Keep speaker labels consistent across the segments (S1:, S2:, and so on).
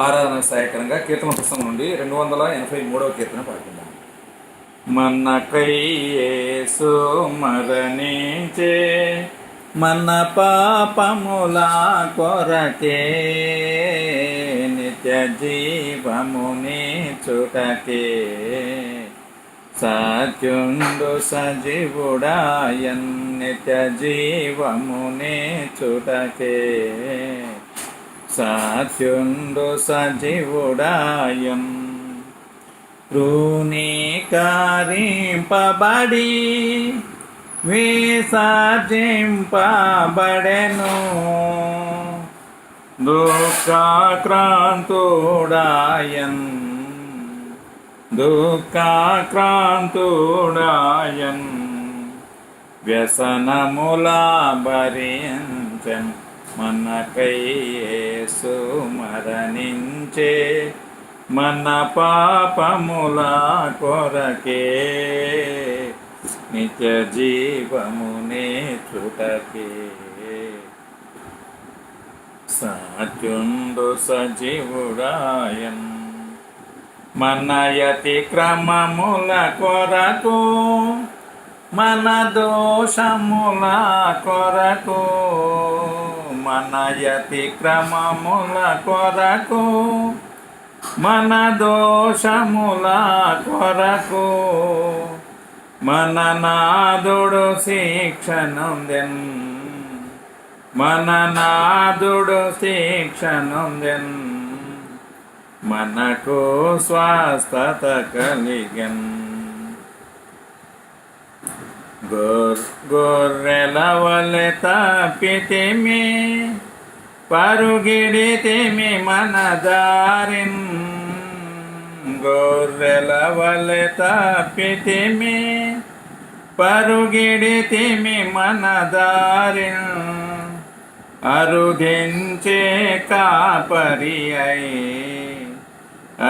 S1: ఆరాధన సహాయకరంగా కీర్తన పుస్తకం నుండి రెండు వందల ఎనభై మూడవ కీర్తన పాడుకుందాం. మన్నకై కయ్యేసు మరణించే మన పాపముల కొరకే నిత్య జీవముని చుటకే. సత్యుండు సజీవుడాయన్ నిత్య జీవముని చుటకే. సత్యుండు సజీవుడాయం. రూణీకారింపబడి విసర్జింపబడెను. దుఃఖాక్రాంతుడాయన్ దుఃఖాక్రాంతుడాయన్ వ్యసనములా భరించను మనకై యేసు మరణించే మన పాపముల కొరకే నిత్య జీవమునే చుటకే. సత్యుండు సజీవుడాయం మన యతి క్రమముల కొరకు మన దోషముల కొరకు. మన క్రమముల కొరకు మన దోషముల కొరకు. మన నాదుడు శిక్షనుందెన్ మన నాదుడు శిక్షనుందెన్ మనకు స్వస్థత కలిగన్. గొర్రెల వలె తప్పితిమి పరుగిడితిమి మన దారిన్ గొర్రెల వలె తప్పితిమి పరుగిడితిమి మన దారిన్ అరుదించే కాపరి అయి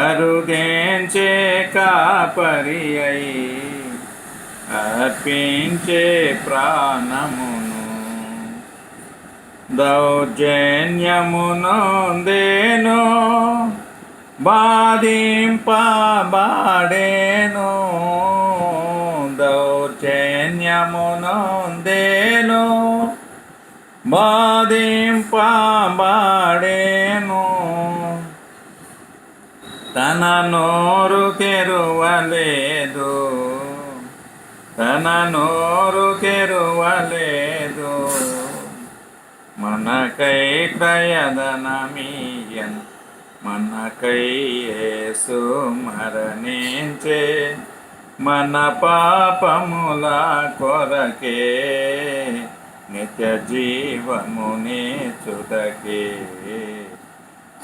S1: అరుదించే కాపరి అయి. అర్పించే ప్రాణమును దౌర్జన్యమునొందేను బాధింపబాడేను దౌర్జన్యమునొందేను బాధింపబాడేను. తన నోరు తెరువలేదు తన నోరు కెరువలేదు మనకై ప్రయదనమీయన్ మనకై యేసు మరణించే మన పాపముల కొరకే నిత్య జీవముని చుటకే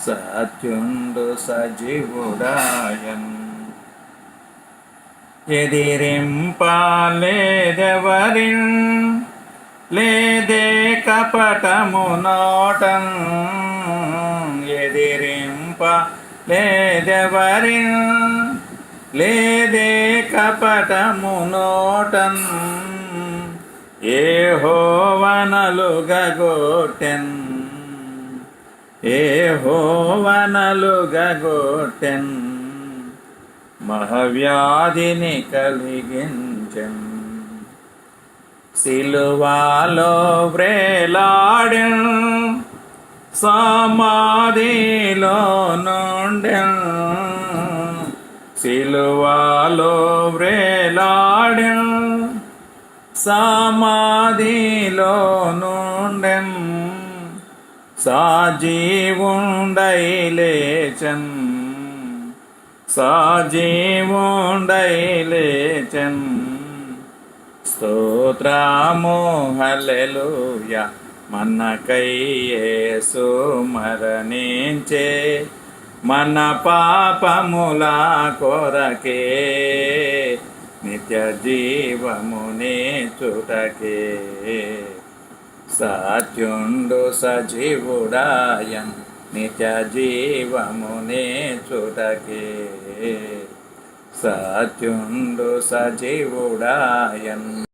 S1: సత్యుండు సజీవుడాయన్. ఎదిరింపాలేదెవరిన్? లేదే కపటము నోటం. ఎదిరింప లేదెవరిన్ లేదే కపటము నోటం. ఏ హోవనలు గగోటెన్. ఏ హోవనలు గగోటెన్. మహవ్యాధిని కలిగించం. సిలువాలో వ్రేలాడెన్ సమాధిలో నుండెం. సిలువాలో వ్రేలాడెన్ సమాధిలో నుండెం. సాజీవుండై లేచన్ సాజీవుండై లేచన్. స్తోత్రము హల్లెలూయ. మనకై మరణించే. మన పాపముల కొరకే. నిత్య జీవమునే చుటకే. సత్యుండు సజీవుడాయన్. నిత్య జీవమునే చుటకే. సత్యుండు సజీవుడాయన్.